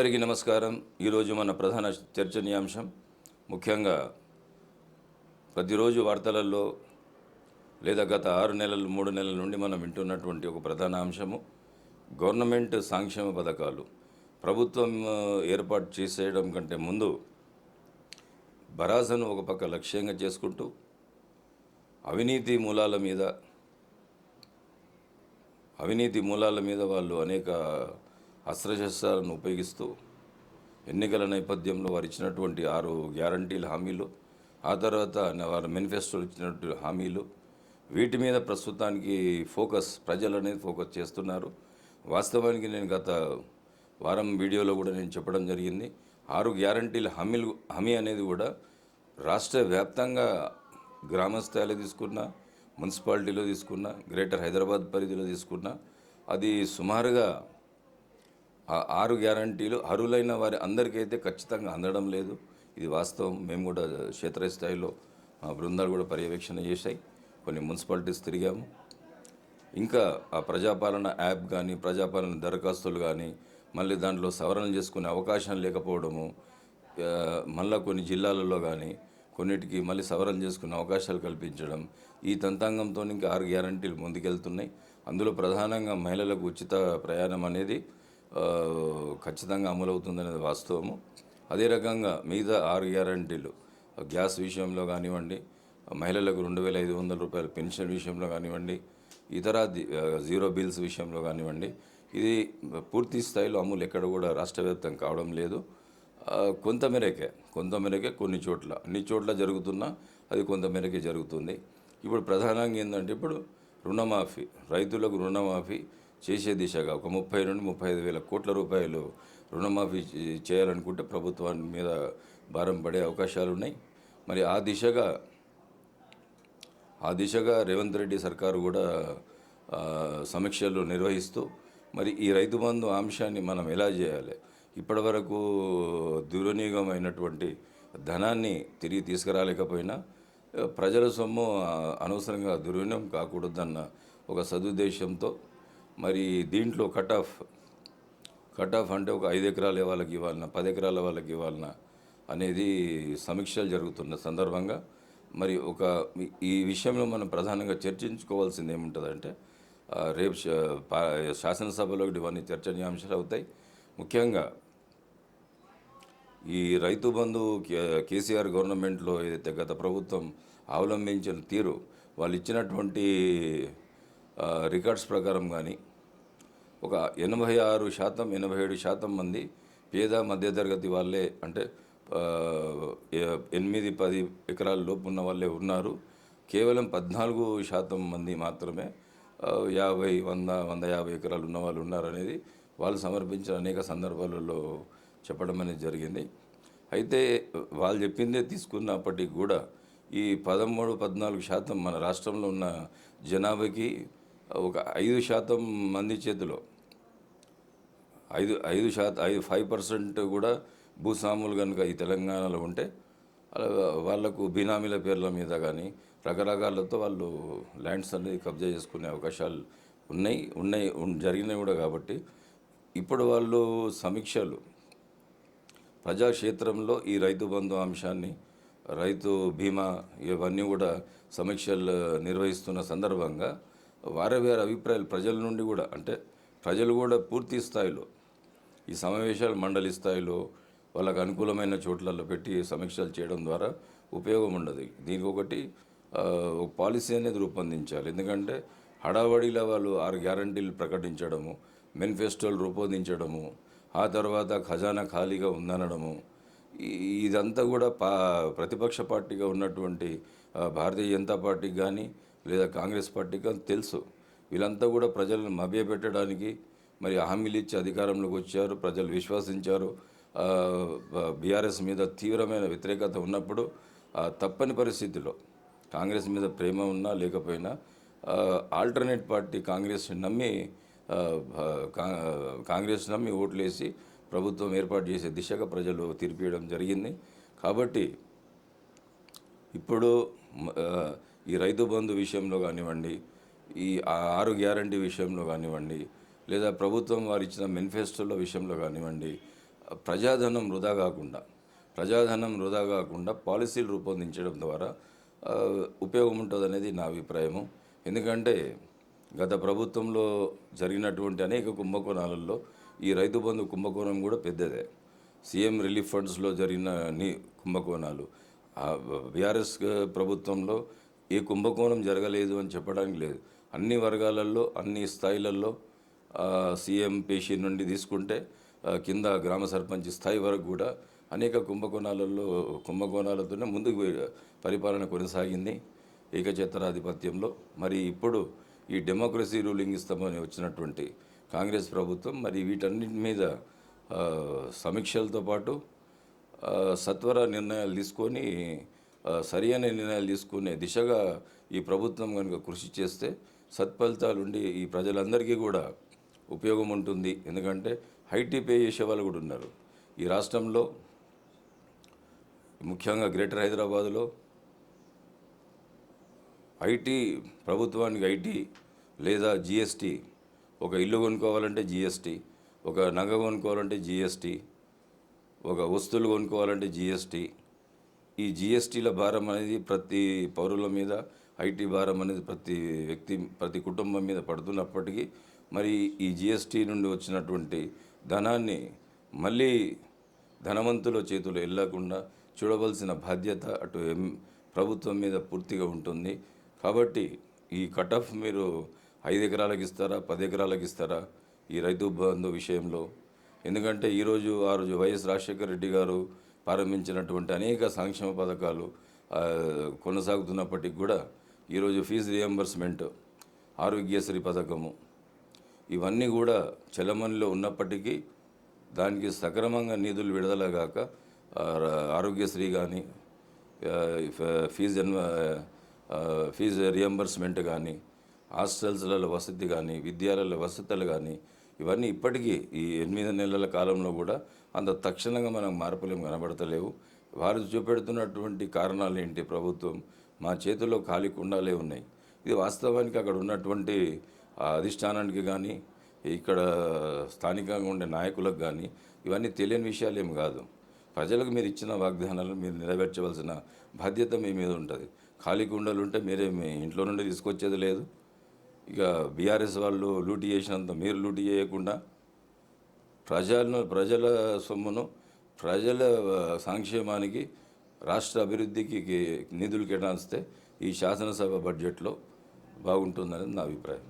అందరికీ నమస్కారం. ఈరోజు మన ప్రధాన చర్చనీయాంశం ముఖ్యంగా ప్రతిరోజు వార్తలలో లేదా గత ఆరు నెలలు మూడు నెలల నుండి మనం వింటున్నటువంటి ఒక ప్రధాన అంశము గవర్నమెంట్ సంక్షేమ పథకాలు. ప్రభుత్వం ఏర్పాటు చేసేయడం కంటే ముందు బరాసను ఒక పక్క లక్ష్యంగా చేసుకుంటూ అవినీతి మూలాల మీద అవినీతి మూలాల మీద వాళ్ళు అనేక అస్త్రశస్త్రాలను ఉపయోగిస్తూ ఎన్నికల నేపథ్యంలో వారు ఇచ్చినటువంటి ఆరు గ్యారంటీల హామీలు ఆ తర్వాత వారు మేనిఫెస్టోలు ఇచ్చినటువంటి హామీలు వీటి మీద ప్రస్తుతానికి ఫోకస్ ప్రజలు అనేది ఫోకస్ చేస్తున్నారు. వాస్తవానికి నేను గత వారం వీడియోలో కూడా నేను చెప్పడం జరిగింది. ఆరు గ్యారంటీల హామీలు హామీ అనేది కూడా రాష్ట్ర వ్యాప్తంగా గ్రామ స్థాయిలో తీసుకున్నా మున్సిపాలిటీలో తీసుకున్నా గ్రేటర్ హైదరాబాద్ పరిధిలో తీసుకున్నా అది సుమారుగా ఆ ఆరు గ్యారంటీలు అర్హులైన వారి అందరికైతే ఖచ్చితంగా అందడం లేదు. ఇది వాస్తవం. మేము కూడా క్షేత్రస్థాయిలో మా బృందాలు కూడా పర్యవేక్షణ చేశాయి. కొన్ని మున్సిపాలిటీస్ తిరిగాము. ఇంకా ఆ ప్రజాపాలన యాప్ కానీ ప్రజాపాలన దరఖాస్తులు కానీ మళ్ళీ దాంట్లో సవరణ చేసుకునే అవకాశం లేకపోవడము మళ్ళీ మళ్ళా కొన్ని జిల్లాలలో కానీ కొన్నిటికి మళ్ళీ సవరణ చేసుకునే అవకాశాలు కల్పించడం ఈ తంతాంగంతో ఇంకా ఆరు గ్యారంటీలు ముందుకెళ్తున్నాయి. అందులో ప్రధానంగా మహిళలకు ఉచిత ప్రయాణం అనేది ఖచ్చితంగా అమలవుతుందనేది వాస్తవము. అదే రకంగా మిగతా ఆరు గ్యారంటీలు గ్యాస్ విషయంలో కానివ్వండి మహిళలకు రెండు వేల ఐదు వందల రూపాయల పెన్షన్ విషయంలో కానివ్వండి ఇతర జీరో బిల్స్ విషయంలో కానివ్వండి ఇది పూర్తి స్థాయిలో అమలు ఎక్కడ కూడా రాష్ట్ర వ్యాప్తం కావడం లేదు. కొంతమేరకే కొంతమేరకే కొన్ని చోట్ల అన్ని చోట్ల జరుగుతున్నా అది కొంతమేరకే జరుగుతుంది. ఇప్పుడు ప్రధానంగా ఏంటంటే ఇప్పుడు రుణమాఫీ రైతులకు రుణమాఫీ చేసే దిశగా ఒక ముప్పై నుండి ముప్పై ఐదు వేల కోట్ల రూపాయలు రుణమాఫీ చేయాలనుకుంటే ప్రభుత్వాన్ని మీద భారం పడే అవకాశాలు ఉన్నాయి. మరి ఆ దిశగా ఆ దిశగా రేవంత్ రెడ్డి సర్కారు కూడా సమీక్షలు నిర్వహిస్తూ మరి ఈ రైతు బంధు అంశాన్ని మనం ఎలా చేయాలి? ఇప్పటివరకు దుర్వినియోగమైనటువంటి ధనాన్ని తిరిగి తీసుకురాలేకపోయినా ప్రజల సొమ్ము అనవసరంగా దుర్వినియోగం కాకూడదన్న ఒక సదుద్దేశంతో మరి దీంట్లో కట్ ఆఫ్ కట్ ఆఫ్ అంటే ఒక ఐదు ఎకరాల వాళ్ళకి ఇవ్వాలన్నా పది ఎకరాల వాళ్ళకి ఇవ్వాలన్నా అనేది సమీక్షలు జరుగుతున్న సందర్భంగా మరి ఒక ఈ- విషయంలో మనం ప్రధానంగా చర్చించుకోవాల్సింది ఏముంటుందంటే రేపు శాసనసభలో ఇవన్నీ చర్చనీయాంశాలు అవుతాయి. ముఖ్యంగా ఈ రైతు బంధు కే- కేసీఆర్ గవర్నమెంట్లో ఏదైతే గత ప్రభుత్వం అవలంబించిన తీరు వాళ్ళు ఇచ్చినటువంటి రికార్డ్స్ ప్రకారం కానీ ఒక ఎనభై ఆరు శాతం ఎనభై ఏడు శాతం మంది పేద మధ్యతరగతి వాళ్ళే. అంటే ఎనిమిది పది ఎకరాల లోపు ఉన్న వాళ్ళే ఉన్నారు. కేవలం పద్నాలుగు శాతం మంది మాత్రమే యాభై వంద వంద యాభై ఎకరాలు ఉన్న వాళ్ళు ఉన్నారనేది వాళ్ళు సమర్పించిన అనేక సందర్భాలలో చెప్పడం అనేది జరిగింది. అయితే వాళ్ళు చెప్పిందే తీసుకున్నప్పటికీ కూడా ఈ పదమూడు పద్నాలుగు శాతం మన రాష్ట్రంలో ఉన్న జనాభాకి ఒక ఐదు శాతం మంది చేతిలో. ఐదు ఐదు శాతం ఐదు ఫైవ్ పర్సెంట్ కూడా భూస్వాములు కనుక ఈ తెలంగాణలో ఉంటే వాళ్ళకు వాళ్ళకు బినామీల పేర్ల మీద కానీ రకరకాలతో వాళ్ళు ల్యాండ్స్ అనేది కబ్జా చేసుకునే అవకాశాలు ఉన్నాయి ఉన్నాయి జరిగినాయి కూడా కాబట్టి ఇప్పుడు వాళ్ళు సమీక్షలు. ప్రజాక్షేత్రంలో ఈ రైతు బంధు అంశాన్ని రైతు బీమా ఇవన్నీ కూడా సమీక్షలు నిర్వహిస్తున్న సందర్భంగా వారే వేరే అభిప్రాయాలు ప్రజల నుండి కూడా. అంటే ప్రజలు కూడా పూర్తి స్థాయిలో ఈ సమావేశాలు మండలి స్థాయిలో వాళ్ళకు అనుకూలమైన చోట్లలో పెట్టి సమీక్షలు చేయడం ద్వారా ఉపయోగం ఉండదు. దీనికి ఒకటి ఒక పాలసీ అనేది రూపొందించాలి. ఎందుకంటే హడావడిలో వాళ్ళు ఆరు గ్యారంటీలు ప్రకటించడము మేనిఫెస్టోలు రూపొందించడము ఆ తర్వాత ఖజానా ఖాళీగా ఉందనడము ఇదంతా కూడా పా ప్రతిపక్ష పార్టీగా ఉన్నటువంటి భారతీయ జనతా పార్టీకి కానీ లేదా కాంగ్రెస్ పార్టీకి అని తెలుసు. వీళ్ళంతా కూడా ప్రజలను మభ్యపెట్టడానికి మరి హామీలు ఇచ్చి అధికారంలోకి వచ్చారు ప్రజలు విశ్వసించారు. బీఆర్ఎస్ మీద తీవ్రమైన వ్యతిరేకత ఉన్నప్పుడు తప్పని పరిస్థితిలో కాంగ్రెస్ మీద ప్రేమ ఉన్నా లేకపోయినా ఆల్టర్నేట్ పార్టీ కాంగ్రెస్ నమ్మి కా- కాంగ్రెస్ నమ్మి ఓట్లేసి ప్రభుత్వం ఏర్పాటు చేసే దిశగా ప్రజలు తీర్పియడం జరిగింది. కాబట్టి ఇప్పుడు ఈ రైతు బంధు విషయంలో కానివ్వండి ఈ ఆరు గ్యారంటీ విషయంలో కానివ్వండి లేదా ప్రభుత్వం వారు ఇచ్చిన మేనిఫెస్టోల విషయంలో కానివ్వండి ప్రజాధనం వృధా కాకుండా ప్రజాధనం వృధా కాకుండా పాలసీలు రూపొందించడం ద్వారా ఉపయోగం ఉంటుంది అనేది నా అభిప్రాయము. ఎందుకంటే గత ప్రభుత్వంలో జరిగినటువంటి అనేక కుంభకోణాలలో ఈ రైతు బంధు కుంభకోణం కూడా పెద్దదే. సీఎం రిలీఫ్ ఫండ్స్లో జరిగిన కుంభకోణాలు బీఆర్ఎస్ ప్రభుత్వంలో ఏ కుంభకోణం జరగలేదు అని చెప్పడానికి లేదు. అన్ని వర్గాలలో అన్ని స్థాయిలలో సీఎం పేషీ నుండి తీసుకుంటే కింద గ్రామ సర్పంచ్ స్థాయి వరకు కూడా అనేక కుంభకోణాలలో కుంభకోణాలతోనే ముందుకు పరిపాలన కొనసాగింది ఏకఛత్రాధిపత్యంలో మరి ఇప్పుడు ఈ డెమోక్రసీ రూలింగ్ ఇస్తామని వచ్చినటువంటి కాంగ్రెస్ ప్రభుత్వం మరి వీటన్నిటి మీద సమీక్షలతో పాటు సత్వర నిర్ణయాలు తీసుకొని సరి అనే నిర్ణయాలు తీసుకునే దిశగా ఈ ప్రభుత్వం కనుక కృషి చేస్తే సత్ఫలితాలు ఉండి ఈ ప్రజలందరికీ కూడా ఉపయోగం ఉంటుంది. ఎందుకంటే హైటీ పే చేసే వాళ్ళు కూడా ఉన్నారు. ఈ రాష్ట్రంలో ముఖ్యంగా గ్రేటర్ హైదరాబాదులో ఐటీ ప్రభుత్వానికి ఐటీ లేదా జిఎస్టీ ఒక ఇల్లు కొనుక్కోవాలంటే జిఎస్టీ ఒక నగ కొనుక్కోవాలంటే జిఎస్టీ ఒక వస్తువులు కొనుక్కోవాలంటే జిఎస్టీ ఈ జిఎస్టీల భారం అనేది ప్రతి పౌరుల మీద ఐటీ భారం అనేది ప్రతి వ్యక్తి ప్రతి కుటుంబం మీద పడుతున్నప్పటికీ మరి ఈ జిఎస్టీ నుండి వచ్చినటువంటి ధనాన్ని మళ్ళీ ధనవంతుల చేతులు వెళ్ళకుండా చూడవలసిన బాధ్యత అటు ఎం ప్రభుత్వం మీద పూర్తిగా ఉంటుంది. కాబట్టి ఈ కట్ ఆఫ్ మీరు ఐదు ఎకరాలకు ఇస్తారా పది ఎకరాలకు ఇస్తారా ఈ రైతు బంధు విషయంలో? ఎందుకంటే ఈరోజు ఆ రోజు వైఎస్ రాజశేఖర రెడ్డి గారు ప్రారంభించినటువంటి అనేక సంక్షేమ పథకాలు కొనసాగుతున్నప్పటికీ కూడా ఈరోజు ఫీజు రియంబర్స్మెంట్ ఆరోగ్యశ్రీ పథకము ఇవన్నీ కూడా చలమణిలో ఉన్నప్పటికీ దానికి సక్రమంగా నిధులు విడుదల కాక ఆరోగ్యశ్రీ కానీ ఫీజు ఎన్వ- ఫీజు రియంబర్స్మెంట్ కానీ హాస్టల్స్లలో వసతి కానీ విద్యాలయాల వసతులు కానీ ఇవన్నీ ఇప్పటికీ ఈ ఎనిమిది నెలల కాలంలో కూడా అంత తక్షణంగా మనం మార్పులు ఏం కనబడతలేవు. వారు చూపెడుతున్నటువంటి కారణాలు ఏంటి ప్రభుత్వం? మా చేతిలో ఖాళీ కుండాలే ఉన్నాయి. ఇది వాస్తవానికి అక్కడ ఉన్నటువంటి అధిష్టానానికి కానీ ఇక్కడ స్థానికంగా ఉండే నాయకులకు కానీ ఇవన్నీ తెలియని విషయాలు ఏమి కాదు. ప్రజలకు మీరు ఇచ్చిన వాగ్దానాలను మీరు నెరవేర్చవలసిన బాధ్యత మీ మీద ఉంటుంది. ఖాళీ కుండలు ఉంటే మీరే మీ ఇంట్లో నుండి తీసుకొచ్చేది లేదు. ఇక బీఆర్ఎస్ వాళ్ళు లూటీ చేసినంత మీరు లూటీ చేయకుండా ప్రజలను ప్రజల సొమ్మును ప్రజల సంక్షేమానికి రాష్ట్ర అభివృద్ధికి నిధులు కేటాయిస్తే ఈ శాసనసభ బడ్జెట్లో బాగుంటుందని నా అభిప్రాయం.